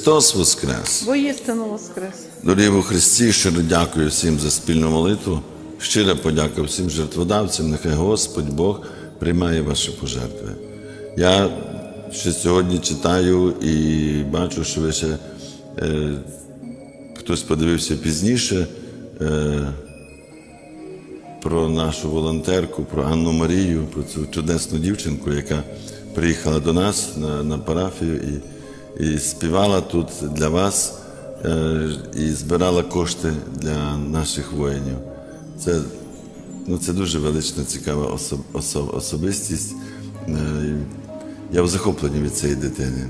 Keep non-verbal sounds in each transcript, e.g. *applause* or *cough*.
Христос Воскрес! Воістину воскрес. Дорогі у Христі, щиро дякую всім за спільну молитву. Щира подяка всім жертводавцям. Нехай Господь Бог приймає ваші пожертви. Я ще сьогодні читаю і бачу, що ви ще е, хтось подивився пізніше е, про нашу волонтерку, про Анну Марію, про цю чудесну дівчинку, яка приїхала до нас на, на парафію і, і співала тут для вас е, і збирала кошти для наших воїнів. Це, ну, це дуже велична, цікава особ, особ, особистість. Е, я в захопленні від цієї дитини.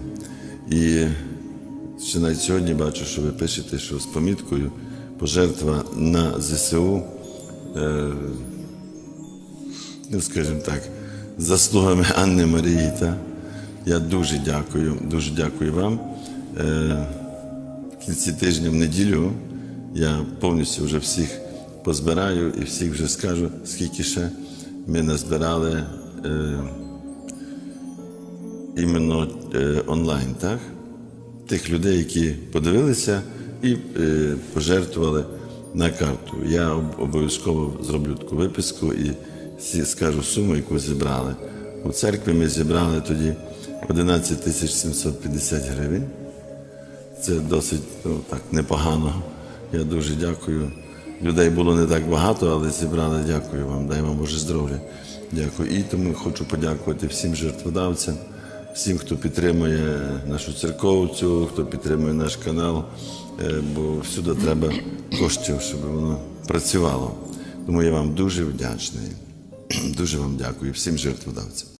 І ще навіть сьогодні бачу, що ви пишете, що з поміткою пожертва на ЗСУ, е, ну скажімо так, заслугами Анни Марії. Та? Я дуже дякую, дуже дякую вам. Е, в кінці тижня в неділю я повністю вже всіх позбираю і всіх вже скажу, скільки ще ми назбирали е, іменно е, онлайн, так? Тих людей, які подивилися і е, пожертвували на карту. Я обов'язково зроблю таку виписку і скажу суму, яку зібрали. У церкві ми зібрали тоді 11 тисяч 750 гривень. Це досить ну, так, непогано. Я дуже дякую. Людей було не так багато, але зібрали. Дякую вам. Дай вам Боже здоров'я. Дякую. І тому хочу подякувати всім жертводавцям, всім, хто підтримує нашу церковцю, хто підтримує наш канал, е, бо всюди треба коштів, щоб воно працювало. Тому я вам дуже вдячний. *clears throat* Дуже вам дякую всім жертводавцям.